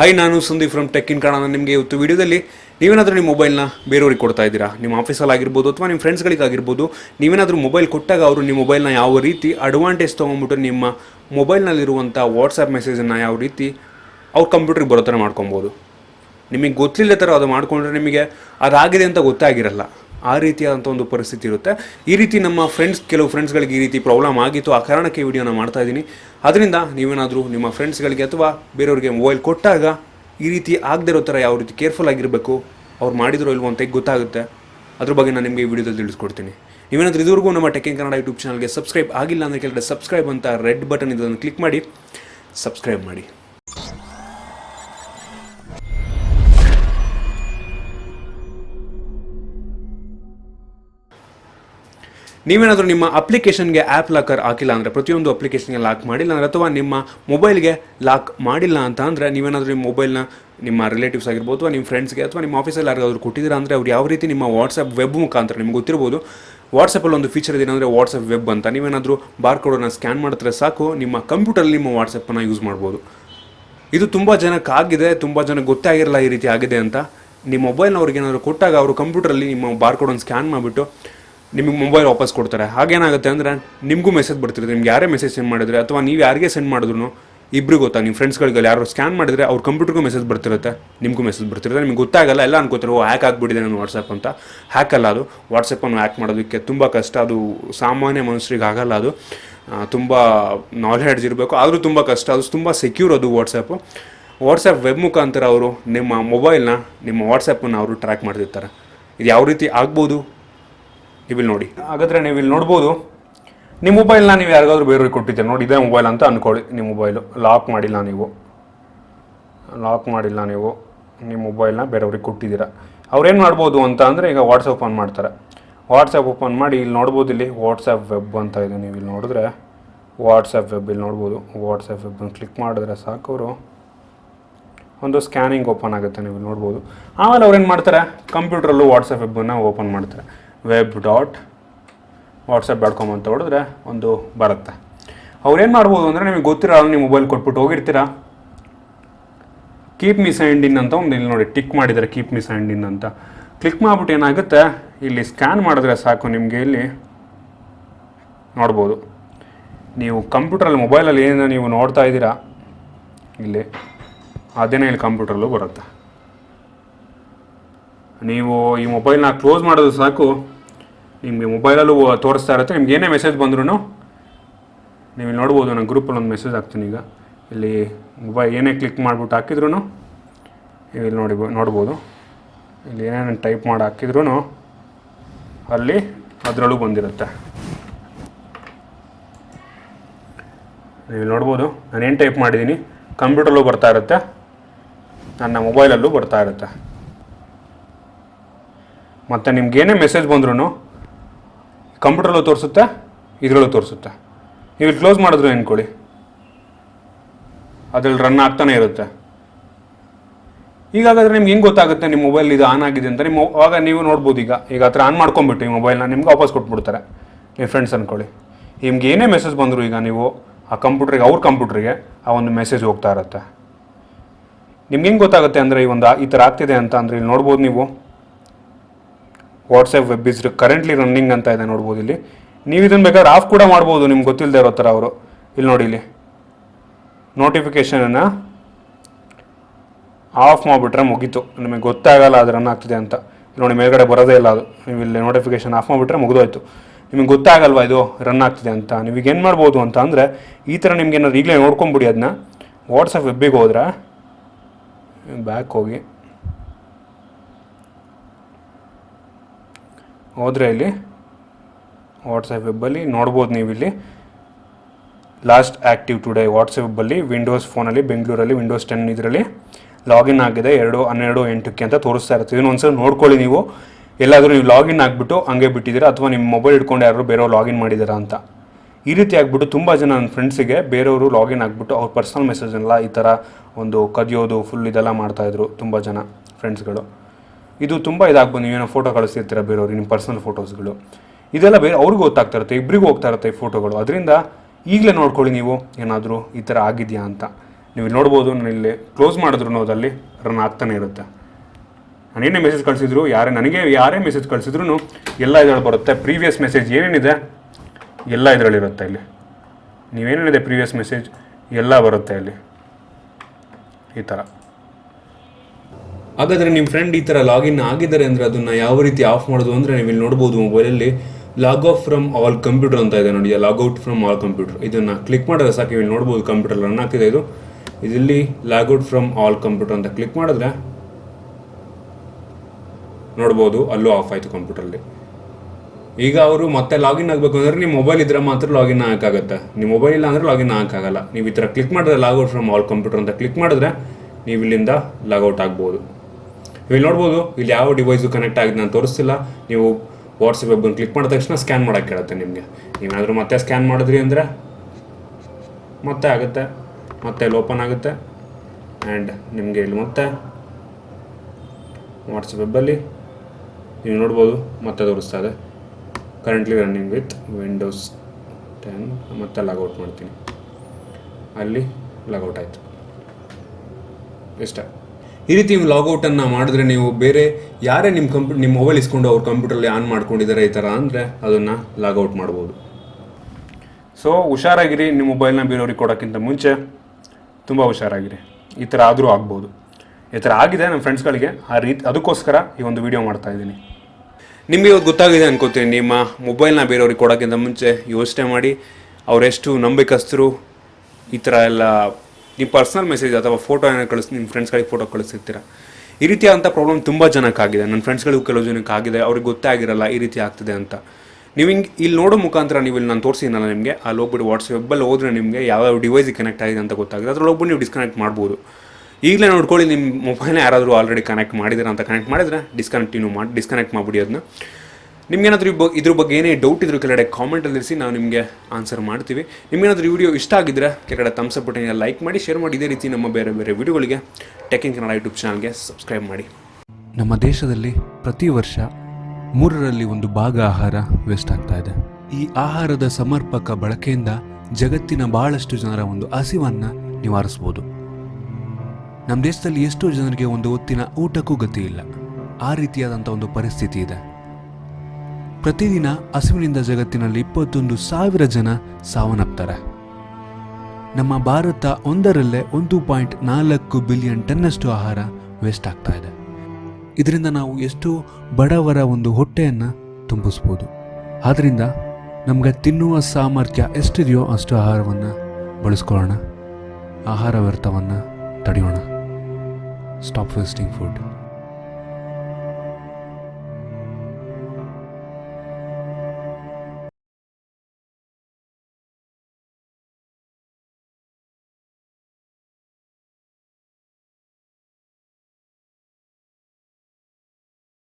Hi ನಾನು Sandeep from tech in Kannada ನಿಮಗೆ ಇವತ್ತು ವಿಡಿಯೋದಲ್ಲಿ ನೀವೇನಾದರೂ ನಿಮ್ಮ ಮೊಬೈಲ್ನ ಬೇರೆಯವ್ರಿಗೆ ಕೊಡ್ತಾ ಇದ್ದೀರಾ? ನಿಮ್ಮ ಆಫೀಸಲ್ಲಿ ಆಗಿರ್ಬೋದು ಅಥವಾ ನಿಮ್ಮ ಫ್ರೆಂಡ್ಸ್ಗಳಿಗಾಗಿರ್ಬೋದು ನೀವೇನಾದರೂ ಮೊಬೈಲ್ ಕೊಟ್ಟಾಗ ಅವರು ನಿಮ್ಮ ಮೊಬೈಲ್ನ ಯಾವ ರೀತಿ ಅಡ್ವಾಂಟೇಜ್ ತೊಗೊಂಡ್ಬಿಟ್ಟು ನಿಮ್ಮ ಮೊಬೈಲ್ನಲ್ಲಿರುವಂಥ ವಾಟ್ಸಪ್ ಮೆಸೇಜನ್ನು ಯಾವ ರೀತಿ ಅವ್ರ ಕಂಪ್ಯೂಟ್ರಿಗೆ ಬರೋ ಥರ ಮಾಡ್ಕೊಬೋದು? ನಿಮಗೆ ಗೊತ್ತಿಲ್ಲದ ಥರ ಅದು ಮಾಡಿಕೊಂಡ್ರೆ ನಿಮಗೆ ಅದಾಗಿದೆ ಅಂತ ಗೊತ್ತಾಗಿರಲ್ಲ. ಆ ರೀತಿಯಾದಂಥ ಒಂದು ಪರಿಸ್ಥಿತಿ ಇರುತ್ತೆ. ಈ ರೀತಿ ನಮ್ಮ ಫ್ರೆಂಡ್ಸ್ ಕೆಲವು ಫ್ರೆಂಡ್ಸ್ಗಳಿಗೆ ಈ ರೀತಿ ಪ್ರಾಬ್ಲಮ್ ಆಗಿತ್ತು. ಆ ಕಾರಣಕ್ಕೆ ವಿಡಿಯೋನ ಮಾಡ್ತಾ ಇದ್ದೀನಿ. ಅದರಿಂದ ನೀವೇನಾದರೂ ನಿಮ್ಮ ಫ್ರೆಂಡ್ಸ್ಗಳಿಗೆ ಅಥವಾ ಬೇರೆಯವ್ರಿಗೆ ಮೊಬೈಲ್ ಕೊಟ್ಟಾಗ ಈ ರೀತಿ ಆಗದಿರೋ ಥರ ಯಾವ ರೀತಿ ಕೇರ್ಫುಲ್ ಆಗಿರಬೇಕು, ಅವ್ರು ಮಾಡಿದ್ರು ಇಲ್ವೋ ಅಂತ ಗೊತ್ತಾಗುತ್ತೆ. ಅದ್ರ ಬಗ್ಗೆ ನಾನು ನಿಮಗೆ ಈ ವಿಡಿಯೋದಲ್ಲಿ ತಿಳಿಸ್ಕೊಡ್ತೀನಿ. ನೀವೇನಾದರೂ ಇದುವರೆಗೂ ನಮ್ಮ ಟೆಕ್ಕಿಂಗ್ ಕನ್ನಡ ಯೂಟ್ಯೂಬ್ ಚಾನಲ್ಗೆ ಸಬ್ಸ್ಕ್ರೈಬ್ ಆಗಿಲ್ಲ ಅಂದರೆ ಕೆಳಗಡೆ ಸಬ್ಸ್ಕ್ರೈಬ್ ಅಂತ ರೆಡ್ ಬಟನ್ ಇದನ್ನು ಕ್ಲಿಕ್ ಮಾಡಿ. ಸಬ್ಸ್ಕ್ರೈಬ್ ಮಾಡಿ. ನೀವೇನಾದರೂ ನಿಮ್ಮ ಅಪ್ಲಿಕೇಶನ್ಗೆ ಆ್ಯಪ್ ಲಾಕರ್ ಹಾಕಿಲ್ಲ ಅಂದರೆ ಪ್ರತಿಯೊಂದು ಅಪ್ಲಿಕೇಶನ್ಗೆ ಲಾಕ್ ಮಾಡಿಲ್ಲ ಅಂದರೆ ಅಥವಾ ನಿಮ್ಮ ಮೊಬೈಲ್ಗೆ ಲಾಕ್ ಮಾಡಿಲ್ಲ ಅಂತ ಅಂದರೆ ನೀವೇನಾದರೂ ನಿಮ್ಮ ಮೊಬೈಲ್ನ ನಿಮ್ಮ ರಿಲೇಟಿವ್ಸ್ ಆಗಿರ್ಬೋದು ಅಥವಾ ನಿಮ್ಮ ಫ್ರೆಂಡ್ಸ್ಗೆ ಅಥವಾ ನಿಮ್ಮ ಆಫೀಸಲ್ಲಿ ಯಾರಾದರೂ ಕೊಟ್ಟಿದ್ದೀರಾ ಅಂದರೆ ಅವ್ರು ಯಾವ ರೀತಿ ನಿಮ್ಮ ವಾಟ್ಸಪ್ ವೆಬ್ ಮುಖಾಂತರ ನಿಮ್ಗೆ ಗೊತ್ತಿರ್ಬೋದು. ವಾಟ್ಸಪ್ಪಲ್ಲಿ ಒಂದು ಫೀಚರ್ ಇದೆ ಅಂದರೆ ವಾಟ್ಸಪ್ ವೆಬ್ ಅಂತ. ನೀವೇನಾದರೂ ಬಾರ್ ಕೋಡನ್ನು ಸ್ಕ್ಯಾನ್ ಮಾಡಿದ್ರೆ ಸಾಕು. ನಿಮ್ಮ ಕಂಪ್ಯೂಟರಲ್ಲಿ ನಿಮ್ಮ ವಾಟ್ಸಪ್ಪನ್ನು ಯೂಸ್ ಮಾಡ್ಬೋದು. ಇದು ತುಂಬ ಜನಕ್ಕೆ ಆಗಿದೆ, ತುಂಬ ಜನಕ್ಕೆ ಗೊತ್ತಾಗಿರಲ್ಲ ಈ ರೀತಿ ಆಗಿದೆ ಅಂತ. ನಿಮ್ಮ ಮೊಬೈಲ್ನ ಅವ್ರಿಗೆ ಏನಾದರೂ ಕೊಟ್ಟಾಗ ಅವರು ಕಂಪ್ಯೂಟರಲ್ಲಿ ನಿಮ್ಮ ಬಾರ್ ಕೋಡನ್ನು ಸ್ಕ್ಯಾನ್ ಮಾಡಿಬಿಟ್ಟು ನಿಮಗೆ ಮೊಬೈಲ್ ವಾಪಸ್ ಕೊಡ್ತಾರೆ. ಹಾಗೇನಾಗುತ್ತೆ ಅಂದರೆ ನಿಮಗೂ ಮೆಸೇಜ್ ಬರ್ತಿರುತ್ತೆ. ನಿಮ್ಗೆ ಯಾರೇ ಮೆಸೇಜ್ ಸೆಂಡ್ ಮಾಡಿದ್ರೆ ಅಥವಾ ನೀವು ಯಾರಿಗೆ ಸೆಂಡ್ ಮಾಡಿದ್ರು ಇಬ್ರಿಗೆ ಗೊತ್ತಾ ನಿಮ್ಮ ಫ್ರೆಂಡ್ಸ್ಗಳಿಗೆಲ್ಲ ಯಾರು ಸ್ಕ್ಯಾನ್ ಮಾಡಿದ್ರೆ ಅವ್ರ ಕಂಪ್ಯೂಟರ್ಗೂ ಮೆಸೇಜ್ ಬರ್ತಿರುತ್ತೆ. ನಿಮಗೂ ಮೆಸೇಜ್ ಬರ್ತಿರುತ್ತೆ. ನಿಮ್ಗೆ ಗೊತ್ತಾಗಲ್ಲ, ಎಲ್ಲ ಅನ್ಕೋತಾರೆ, ಓ ಹ್ಯಾಕ್ ಆಗಿಬಿಟ್ಟಿದೆ ನಾನು ವಾಟ್ಸಪ್ ಅಂತ. ಹ್ಯಾಕ್ ಅಲ್ಲ ಅದು. ವಾಟ್ಸಪ್ಪನ್ನು ಹ್ಯಾಕ್ ಮಾಡೋದಕ್ಕೆ ತುಂಬ ಕಷ್ಟ. ಅದು ಸಾಮಾನ್ಯ ಮನುಷ್ಯರಿಗೆ ಆಗಲ್ಲ ಅದು. ತುಂಬ ನಾಲೆಡ್ಜ್ ಇರಬೇಕು. ಆದರೂ ತುಂಬ ಕಷ್ಟ. ಅದು ತುಂಬ ಸೆಕ್ಯೂರ್ ಅದು ವಾಟ್ಸಪ್ಪು ವಾಟ್ಸಪ್ ವೆಬ್ ಮುಖಾಂತರ ಅವರು ನಿಮ್ಮ ಮೊಬೈಲ್ನ ನಿಮ್ಮ ವಾಟ್ಸಪ್ಪನ್ನು ಅವರು ಟ್ರ್ಯಾಕ್ ಮಾಡ್ತಿರ್ತಾರೆ. ಇದು ಯಾವ ರೀತಿ ಆಗ್ಬೋದು? ನೀವಿಲ್ಲಿ ನೋಡಿ. ಹಾಗಾದ್ರೆ ನೀವು ಇಲ್ಲಿ ನೋಡ್ಬೋದು. ನಿಮ್ಮ ಮೊಬೈಲ್ನ ನೀವು ಯಾರಿಗಾದ್ರೂ ಬೇರೆಯವ್ರಿಗೆ ಕೊಟ್ಟಿದ್ದೆ ನೋಡಿ, ಇದೇ ಮೊಬೈಲ್ ಅಂತ ಅಂದ್ಕೊಳ್ಳಿ ನಿಮ್ಮ ಮೊಬೈಲು ಲಾಕ್ ಮಾಡಿಲ್ಲ ನೀವು. ಲಾಕ್ ಮಾಡಿಲ್ಲ ನೀವು. ನಿಮ್ಮ ಮೊಬೈಲ್ನ ಬೇರೆಯವ್ರಿಗೆ ಕೊಟ್ಟಿದ್ದೀರ. ಅವ್ರೇನು ಮಾಡ್ಬೋದು ಅಂತ ಅಂದರೆ ಈಗ ವಾಟ್ಸಪ್ ಓಪನ್ ಮಾಡ್ತಾರೆ. ವಾಟ್ಸಪ್ ಓಪನ್ ಮಾಡಿ ಇಲ್ಲಿ ನೋಡ್ಬೋದು ಇಲ್ಲಿ. ವಾಟ್ಸಪ್ ವೆಬ್ ಅಂತ ಇದೆ. ನೀವು ಇಲ್ಲಿ ನೋಡಿದ್ರೆ ವಾಟ್ಸಪ್ ವೆಬ್ ಇಲ್ಲಿ ನೋಡ್ಬೋದು. ವಾಟ್ಸಪ್ ವೆಬ್ಬನ್ನು ಕ್ಲಿಕ್ ಮಾಡಿದ್ರೆ ಸಾಕು ಅವರು. ಒಂದು ಸ್ಕ್ಯಾನಿಂಗ್ ಓಪನ್ ಆಗುತ್ತೆ. ನೀವು ನೋಡ್ಬೋದು. ಆಮೇಲೆ ಅವ್ರು ಏನು ಮಾಡ್ತಾರೆ? ಕಂಪ್ಯೂಟ್ರಲ್ಲೂ ವಾಟ್ಸಪ್ ವೆಬ್ಬನ್ನು ಓಪನ್ ಮಾಡ್ತಾರೆ. Web dot WhatsApp dot com ಅಂತ ಹೊಡೆದ್ರೆ ಒಂದು ಬರುತ್ತೆ. ಅವ್ರೇನು ಮಾಡ್ಬೋದು ಅಂದರೆ ನಿಮಗೆ ಗೊತ್ತಿರಲ್ಲ ನೀವು ಮೊಬೈಲ್ ಕೊಟ್ಬಿಟ್ಟು ಹೋಗಿರ್ತೀರಾ? ಕೀಪ್ ಮಿ ಸೈಂಡ್ ಇನ್ ಅಂತ ಒಂದು ಇಲ್ಲಿ ನೋಡಿ ಟಿಕ್ ಮಾಡಿದ್ದಾರೆ ಕೀಪ್ ಮಿ ಸೈಂಡ್ ಇನ್ ಅಂತ. ಕ್ಲಿಕ್ ಮಾಡಿಬಿಟ್ಟು ಏನಾಗುತ್ತೆ? ಇಲ್ಲಿ ಸ್ಕ್ಯಾನ್ ಮಾಡಿದ್ರೆ ಸಾಕು ನಿಮಗೆ ಇಲ್ಲಿ. ನೋಡ್ಬೋದು. ನೀವು ಕಂಪ್ಯೂಟ್ರಲ್ಲಿ ಮೊಬೈಲಲ್ಲಿ ಏನು ನೀವು ನೋಡ್ತಾ ಇದ್ದೀರಾ? ಇಲ್ಲಿ. ಅದೇನೇ ಇಲ್ಲಿ ಕಂಪ್ಯೂಟ್ರಲ್ಲೂ ಬರುತ್ತೆ. ನೀವು ಈ ಮೊಬೈಲ್ನ ಕ್ಲೋಸ್ ಮಾಡೋದು ಸಾಕು. ನಿಮಗೆ ಮೊಬೈಲಲ್ಲೂ ತೋರಿಸ್ತಾ ಇರುತ್ತೆ. ನಿಮ್ಗೆ ಏನೇ ಮೆಸೇಜ್ ಬಂದ್ರೂ ನೀವು ನೋಡ್ಬೋದು ನಾನು ಗ್ರೂಪಲ್ಲಿ ಒಂದು ಮೆಸೇಜ್ ಹಾಕ್ತೀನಿ ಈಗ. ಇಲ್ಲಿ ಮೊಬೈಲ್ ಏನೇ ಕ್ಲಿಕ್ ಮಾಡಿಬಿಟ್ಟು ಹಾಕಿದ್ರು ಇಲ್ಲಿ ನೋಡಿ ನೋಡ್ಬೋದು. ಇಲ್ಲಿ ಏನೇನು ಟೈಪ್ ಮಾಡಿ ಹಾಕಿದ್ರು ಅಲ್ಲಿ ಅದರಲ್ಲೂ ಬಂದಿರುತ್ತೆ. ನೀವು ನೋಡ್ಬೋದು, ನಾನೇನು ಟೈಪ್ ಮಾಡಿದ್ದೀನಿ? ಕಂಪ್ಯೂಟರಲ್ಲೂ ಬರ್ತಾ ಇರುತ್ತೆ. ನನ್ನ ಮೊಬೈಲಲ್ಲೂ ಬರ್ತಾ ಇರುತ್ತೆ. ಮತ್ತು ನಿಮ್ಗೆ ಏನೇ ಮೆಸೇಜ್ ಬಂದ್ರೂ ಕಂಪ್ಯೂಟ್ರಲ್ಲೂ ತೋರಿಸುತ್ತೆ, ಇದರಲ್ಲೂ ತೋರಿಸುತ್ತೆ. ನೀವು ಕ್ಲೋಸ್ ಮಾಡಿದ್ರು ಅಂದ್ಕೊಳ್ಳಿ ಅದ್ರಲ್ಲಿ ರನ್ ಆಗ್ತಾನೆ ಇರುತ್ತೆ. ಈಗಾಗಾದ್ರೆ ನಿಮ್ಗೆ ಹೆಂಗೆ ಗೊತ್ತಾಗುತ್ತೆ ನಿಮ್ಮ ಮೊಬೈಲ್ ಇದು ಆನ್ ಆಗಿದೆ ಅಂತ? ನಿಮ್ಮ ಆವಾಗ ನೀವು ನೋಡ್ಬೋದು ಈಗ. ಈಗ ಹತ್ರ ಆನ್ ಮಾಡ್ಕೊಂಬಿಟ್ಟು ಈ ಮೊಬೈಲ್ನ ನಿಮ್ಗೆ ವಾಪಸ್ ಕೊಟ್ಬಿಡ್ತಾರೆ. ನಿಮ್ಮ ಫ್ರೆಂಡ್ಸ್ ಅಂದ್ಕೊಳ್ಳಿ ನಿಮ್ಗೆ ಏನೇ ಮೆಸೇಜ್ ಬಂದರು ಈಗ ನೀವು ಆ ಕಂಪ್ಯೂಟ್ರಿಗೆ ಅವ್ರ ಕಂಪ್ಯೂಟ್ರಿಗೆ ಆ ಒಂದು ಮೆಸೇಜ್ ಹೋಗ್ತಾ ಇರುತ್ತೆ. ನಿಮ್ಗೆ ಹೆಂಗೆ ಗೊತ್ತಾಗುತ್ತೆ ಅಂದರೆ ಈ ಒಂದು ಈ ಥರ ಆಗ್ತಿದೆ ಅಂತ ಅಂದರೆ ಇಲ್ಲಿ ನೋಡ್ಬೋದು ನೀವು. WhatsApp web is currently running ಅಂತ ಇದೆ ನೋಡ್ಬೋದು ಇಲ್ಲಿ. ನೀವು ಇದನ್ನು ಬೇಕಾದ್ರೆ ಆಫ್ ಕೂಡ ಮಾಡ್ಬೋದು, ನಿಮ್ಗೆ ಗೊತ್ತಿಲ್ಲದೆ ಇರೋ ಥರ ಅವರು. ಇಲ್ಲಿ ನೋಡಿ ಇಲ್ಲಿ. ನೋಟಿಫಿಕೇಷನನ್ನು ಆಫ್ ಮಾಡಿಬಿಟ್ರೆ ಮುಗೀತು. ನಿಮಗೆ ಗೊತ್ತಾಗಲ್ಲ ಅದು ರನ್ ಆಗ್ತಿದೆ ಅಂತ. ಇಲ್ಲಿ ನೋಡಿ ಮೇಲ್ಗಡೆ ಬರೋದೇ ಇಲ್ಲ ಅದು. ನೀವು ಇಲ್ಲಿ ನೋಟಿಫಿಕೇಷನ್ ಆಫ್ ಮಾಡಿಬಿಟ್ರೆ ಮುಗಿದೋಯ್ತು. ನಿಮಗೆ ಗೊತ್ತಾಗಲ್ವಾ ಇದು ರನ್ ಆಗ್ತಿದೆ ಅಂತ? ನೀವು ಏನು ಮಾಡ್ಬೋದು ಅಂತ ಅಂದರೆ, ಈ ಥರ ನಿಮ್ಗೆ ಏನಾದ್ರು ಈಗಲೇ ನೋಡ್ಕೊಂಬಿಡಿ ಅದನ್ನ. ವಾಟ್ಸಪ್ ವೆಬ್ಬಿಗೆ ಹೋದ್ರೆ ಬ್ಯಾಕ್ ಹೋಗಿ. ಹೋದರೆ ಇಲ್ಲಿ ವಾಟ್ಸಪ್ ವೆಬ್ಬಲ್ಲಿ ನೋಡ್ಬೋದು ನೀವು ಇಲ್ಲಿ. ಲಾಸ್ಟ್ ಆ್ಯಕ್ಟಿವ್ ಟುಡೇ ವಾಟ್ಸಪ್ ವೆಬ್ಬಲ್ಲಿ ವಿಂಡೋಸ್ ಫೋನಲ್ಲಿ ಬೆಂಗಳೂರಲ್ಲಿ ವಿಂಡೋಸ್ ಟೆನ್ ಇದರಲ್ಲಿ ಲಾಗಿನ್ ಆಗಿದೆ, ಎರಡು, ಹನ್ನೆರಡು, ಎಂಟಕ್ಕೆ ಅಂತ ತೋರಿಸ್ತಾ ಇರುತ್ತೆ. ಇದನ್ನು ಒಂದ್ಸಲ ನೋಡ್ಕೊಳ್ಳಿ ನೀವು. ಎಲ್ಲಾದರೂ ನೀವು ಲಾಗಿನ್ ಆಗಿಬಿಟ್ಟು ಹಂಗೆ ಬಿಟ್ಟಿದ್ದೀರಾ ಅಥವಾ ನಿಮ್ಮ ಮೊಬೈಲ್ ಇಟ್ಕೊಂಡು ಯಾರು ಬೇರೆಯವ್ರು ಲಾಗಿನ್ ಮಾಡಿದ್ದೀರಾ ಅಂತ. ಈ ರೀತಿ ಆಗಿಬಿಟ್ಟು ತುಂಬ ಜನ ನನ್ನ ಫ್ರೆಂಡ್ಸಿಗೆ ಬೇರೆಯವರು ಲಾಗಿನ್ ಆಗಿಬಿಟ್ಟು ಅವ್ರ ಪರ್ಸ್ನಲ್ ಮೆಸೇಜನ್ನೆಲ್ಲ ಈ ಥರ ಒಂದು ಕದಿಯೋದು ಫುಲ್ ಇದೆಲ್ಲ ಮಾಡ್ತಾಯಿದ್ರು ತುಂಬ ಜನ ಫ್ರೆಂಡ್ಸ್ಗಳು ಇದು ತುಂಬ ಇದಾಗ್ಬೋದು. ನೀವೇನೋ ಫೋಟೋ ಕಳಿಸ್ತಿರ್ತೀರ ಬೇರೆಯವ್ರಿಗೆ ನಿಮ್ಮ ಪರ್ಸನಲ್ ಫೋಟೋಸ್ಗಳು ಇದೆಲ್ಲ ಬೇರೆ ಅವ್ರಿಗೂ ಗೊತ್ತಾಗ್ತಾ ಇರುತ್ತೆ ಇಬ್ಬರಿಗೂ ಹೋಗ್ತಾ ಇರುತ್ತೆ ಈ ಫೋಟೋಗಳು ಅದರಿಂದ ಈಗಲೇ ನೋಡ್ಕೊಳ್ಳಿ ನೀವು, ಏನಾದರೂ ಈ ಥರ ಆಗಿದೆಯಾ ಅಂತ. ನೀವು ನೋಡ್ಬೋದು, ನಾನು ಇಲ್ಲಿ ಕ್ಲೋಸ್ ಮಾಡಿದ್ರು ಅದಲ್ಲಿ ರನ್ ಆಗ್ತಾನೆ ಇರುತ್ತೆ. ನಾನು ಏನೇ ಮೆಸೇಜ್ ಕಳಿಸಿದ್ರು, ಯಾರೇ ನನಗೆ ಯಾರೇ ಮೆಸೇಜ್ ಕಳಿಸಿದ್ರು ಎಲ್ಲ ಇದರಲ್ಲಿ ಬರುತ್ತೆ. ಪ್ರೀವಿಯಸ್ ಮೆಸೇಜ್ ಏನೇನಿದೆ, ಎಲ್ಲ ಇದರಲ್ಲಿರುತ್ತೆ ಇಲ್ಲಿ. ನೀವೇನೇನಿದೆ ಪ್ರೀವಿಯಸ್ ಮೆಸೇಜ್ ಎಲ್ಲ ಬರುತ್ತೆ ಇಲ್ಲಿ. ಈ ಥರ ಹಾಗಾದರೆ ನಿಮ್ಮ ಫ್ರೆಂಡ್ ಈ ಥರ ಲಾಗಿನ್ ಆಗಿದ್ದಾರೆ ಅಂದರೆ ಅದನ್ನು ಯಾವ ರೀತಿ ಆಫ್ ಮಾಡೋದು ಅಂದರೆ ನೀವು ಇಲ್ಲಿ ನೋಡ್ಬೋದು ಮೊಬೈಲಲ್ಲಿ log off from all computer ಅಂತ ಇದೆ ನೋಡಿ log out from all computer ಇದನ್ನು ಕ್ಲಿಕ್ ಮಾಡಿದ್ರೆ ಸಾಕು, ಇಲ್ಲಿ ನೋಡ್ಬೋದು ಕಂಪ್ಯೂಟರ್ ರನ್ ಆಗ್ತಿದೆ ಇದು. ಇದಿಲ್ಲಿ log out from all computer ಅಂತ ಕ್ಲಿಕ್ ಮಾಡಿದ್ರೆ ನೋಡ್ಬೋದು ಅಲ್ಲೂ ಆಫ್ ಆಯಿತು ಕಂಪ್ಯೂಟರಲ್ಲಿ ಈಗ ಅವರು ಮತ್ತೆ ಲಾಗಿನ್ ಆಗಬೇಕು ಅಂದರೆ ನಿಮ್ಮ ಮೊಬೈಲ್ ಇದ್ರೆ ಮಾತ್ರ ಲಾಗಿನ್ ಹಾಕಾಗುತ್ತೆ ನಿಮ್ಮ ಮೊಬೈಲ್ ಇಲ್ಲ ಅಂದರೆ ಲಾಗಿನ್ ಹಾಕಾಗಲ್ಲ ನೀವು ಈ ಥರ ಕ್ಲಿಕ್ ಮಾಡಿದ್ರೆ log out from all computer ಅಂತ ಕ್ಲಿಕ್ ಮಾಡಿದ್ರೆ ನೀವು ಇಲ್ಲಿಂದ ಔಟ್ ಆಗ್ಬೋದು. ಇಲ್ಲಿ ನೋಡ್ಬೋದು, ಇಲ್ಲಿ ಯಾವ ಡಿವೈಸು ಕನೆಕ್ಟ್ ಆಗಿದೆ ನಾನು ತೋರಿಸ್ತಿಲ್ಲ. ನೀವು ವಾಟ್ಸಪ್ ವೆಬ್ಬನ್ನು ಕ್ಲಿಕ್ ಮಾಡಿದ ತಕ್ಷಣ ಸ್ಕ್ಯಾನ್ ಮಾಡೋಕ್ಕೆ ಕೇಳುತ್ತೆ ನಿಮಗೆ. ನೀವೇನಾದರೂ ಮತ್ತೆ ಸ್ಕ್ಯಾನ್ ಮಾಡಿದ್ರಿ ಅಂದರೆ ಮತ್ತೆ ಆಗುತ್ತೆ, ಮತ್ತೆ ಇಲ್ಲಿ ಓಪನ್ ಆಗುತ್ತೆ. ಆ್ಯಂಡ್ ನಿಮಗೆ ಇಲ್ಲಿ ಮತ್ತೆ ವಾಟ್ಸಪ್ ವೆಬ್ಬಲ್ಲಿ ನೀವು ನೋಡ್ಬೋದು, ಮತ್ತೆ ತೋರಿಸ್ತಾ ಇದೆ. Currently running with Windows ten ಮತ್ತೆ ಲಾಗೌಟ್ ಮಾಡ್ತೀನಿ. ಅಲ್ಲಿ ಲಾಗೌಟ್ ಆಯಿತು. ಇಷ್ಟ. ಈ ರೀತಿ ನೀವು ಲಾಗೌಟನ್ನು ಮಾಡಿದ್ರೆ ನೀವು ಬೇರೆ ಯಾರೇ ನಿಮ್ಮ ಕಂಪ್ ನಿಮ್ಮ ಮೊಬೈಲ್ ಇಸ್ಕೊಂಡು ಅವ್ರ ಕಂಪ್ಯೂಟರಲ್ಲಿ ಆನ್ ಮಾಡ್ಕೊಂಡಿದ್ದಾರೆ ಈ ಥರ ಅಂದರೆ ಅದನ್ನು ಲಾಗೌಟ್ ಮಾಡ್ಬೋದು. ಸೊ ಹುಷಾರಾಗಿರಿ ನಿಮ್ಮ ಮೊಬೈಲ್ನ ಬೇರೆಯವ್ರಿಗೆ ಕೊಡೋಕ್ಕಿಂತ ಮುಂಚೆ ತುಂಬ ಹುಷಾರಾಗಿರಿ. ಈ ಥರ ಆದರೂ ಆಗ್ಬೋದು. ಈ ಥರ ಆಗಿದೆ ನಮ್ಮ ಫ್ರೆಂಡ್ಸ್ಗಳಿಗೆ ಆ ರೀತಿ ಅದಕ್ಕೋಸ್ಕರ ಈ ಒಂದು ವಿಡಿಯೋ ಮಾಡ್ತಾ ಇದ್ದೀನಿ. ನಿಮಗೆ ಇವತ್ತು ಗೊತ್ತಾಗಿದೆ ಅನ್ಕೋತೀನಿ ನಿಮ್ಮ ಮೊಬೈಲ್ನ ಬೇರೆಯವ್ರಿಗೆ ಕೊಡೋಕ್ಕಿಂತ ಮುಂಚೆ ಯೋಚನೆ ಮಾಡಿ ಅವರೆಷ್ಟು ನಂಬಿಕಸ್ತರು ಈ ಥರ ಎಲ್ಲ ನಿಮ್ಮ ಪರ್ಸ್ನಲ್ ಮೆಸೇಜ್ ಅಥವಾ ಫೋಟೋ ಏನೋ ಕಳಿಸ್, ನಿಮ್ಮ ಫ್ರೆಂಡ್ಸ್ಗಳಿಗೆ ಫೋಟೋ ಕಳಿಸಿರ್ತೀರ? ಈ ರೀತಿಯಾದಂಥ ಪ್ರಾಬ್ಲಮ್ ತುಂಬ ಜನಕ್ಕಾಗಿದೆ ನನ್ನ ಫ್ರೆಂಡ್ಸ್ಗಳಿಗೂ ಕೆಲವು ಜನಕ್ಕೆ ಆಗಿದೆ. ಅವ್ರಿಗೆ ಗೊತ್ತೇ ಆಗಿರಲ್ಲ ಈ ರೀತಿ ಆಗ್ತದೆ ಅಂತ. ನೀವು ಹಿಂಗೆ ಇಲ್ಲಿ ನೋಡೋ ಮುಖಾಂತರ ನೀವು ಇಲ್ಲಿ ನಾನು ತೋರಿಸಿದ್ನಲ್ಲ ನಿಮಗೆ, ಅಲ್ಲಿ ಹೋಗ್ಬಿಟ್ಟು ವಾಟ್ಸಪ್ಪಲ್ಲಿ ಹೋದ್ರೆ ನಿಮಗೆ ಯಾವ ಡಿವೈಸಿಗೆ ಕನೆಕ್ಟ್ ಆಗಿದೆ ಅಂತ ಗೊತ್ತಾಗಿದೆ ಅದ್ರಲ್ಲಿ ಹೋಗ್ಬಿಟ್ಟು ನೀವು ಡಿಸ್ಕನೆಕ್ಟ್ ಮಾಡ್ಬೋದು. ಈಗಲೇ ನೋಡ್ಕೊಳ್ಳಿ ನಿಮ್ಮ ಮೊಬೈಲ್ನ ಯಾರಾದರೂ ಆಲ್ರೆಡಿ ಕನೆಕ್ಟ್ ಮಾಡಿದ್ದೀರ ಅಂತ. ಕನೆಕ್ಟ್ ಮಾಡಿದರೆ ಡಿಸ್ಕನೆಕ್ಟಿನ್ಯೂ ಮಾಡಿ ಡಿಸ್ಕನೆಕ್ಟ್ ಮಾಡಿಬಿಡಿ ಅದನ್ನ. ನಿಮ್ಗೇನಾದರೂ ಇದ್ರ ಬಗ್ಗೆ ಏನೇ ಡೌಟ್ ಇದ್ರೂ ಕೆಳಗಡೆ ಕಾಮೆಂಟಲ್ಲಿ ಇರಿಸಿ, ನಾವು ನಿಮಗೆ ಆನ್ಸರ್ ಮಾಡ್ತೀವಿ. ನಿಮ್ಗೇನಾದರೂ ಈ ವಿಡಿಯೋ ಇಷ್ಟ ಆಗಿದ್ರೆ ಕೆಳಗಡೆ ಅಪ್ ಬಟನ್ ಲೈಕ್ ಮಾಡಿ ಶೇರ್ ಮಾಡಿ. ಇದೇ ರೀತಿ ನಮ್ಮ ಬೇರೆ ಬೇರೆ ವಿಡಿಯೋಗಳಿಗೆ ಟೆಕ್ಕಿಂಗ್ ಕನ್ನಡ ಯೂಟ್ಯೂಬ್ ಚಾನಲ್ಗೆ ಸಬ್ಸ್ಕ್ರೈಬ್ ಮಾಡಿ. ನಮ್ಮ ದೇಶದಲ್ಲಿ ಪ್ರತಿ ವರ್ಷ ಮೂರರಲ್ಲಿ ಒಂದು ಭಾಗ ಆಹಾರ ವೇಸ್ಟ್ ಆಗ್ತಾ ಇದೆ. ಈ ಆಹಾರದ ಸಮರ್ಪಕ ಬಳಕೆಯಿಂದ ಜಗತ್ತಿನ ಬಹಳಷ್ಟು ಜನರ ಒಂದು ಹಸಿವನ್ನು ನಿವಾರಿಸ್ಬೋದು. ನಮ್ಮ ದೇಶದಲ್ಲಿ ಎಷ್ಟೋ ಜನರಿಗೆ ಒಂದು ಹೊತ್ತಿನ ಊಟಕ್ಕೂ ಗತಿ ಇಲ್ಲ. ಆ ರೀತಿಯಾದಂಥ ಒಂದು ಪರಿಸ್ಥಿತಿ ಇದೆ. ಪ್ರತಿದಿನ ಹಸಿವಿನಿಂದ ಜಗತ್ತಿನಲ್ಲಿ ಇಪ್ಪತ್ತೊಂದು ಸಾವಿರ ಜನ ಸಾವನ್ನಪ್ತಾರೆ. ನಮ್ಮ ಭಾರತ ಒಂದರಲ್ಲೇ ಒಂದು ಪಾಯಿಂಟ್ ನಾಲ್ಕು ಬಿಲಿಯನ್ ಟನ್ನಷ್ಟು ಆಹಾರ ವೇಸ್ಟ್ ಆಗ್ತಾ ಇದೆ. ಇದರಿಂದ ನಾವು ಎಷ್ಟು ಬಡವರ ಒಂದು ಹೊಟ್ಟೆಯನ್ನು ತುಂಬಿಸ್ಬೋದು. ಆದ್ದರಿಂದ ನಮಗೆ ತಿನ್ನುವ ಸಾಮರ್ಥ್ಯ ಎಷ್ಟಿದೆಯೋ ಅಷ್ಟು ಆಹಾರವನ್ನು ಬಳಸ್ಕೊಳ್ಳೋಣ. ಆಹಾರ ವ್ಯರ್ಥವನ್ನು ತಡೆಯೋಣ. Stop wasting food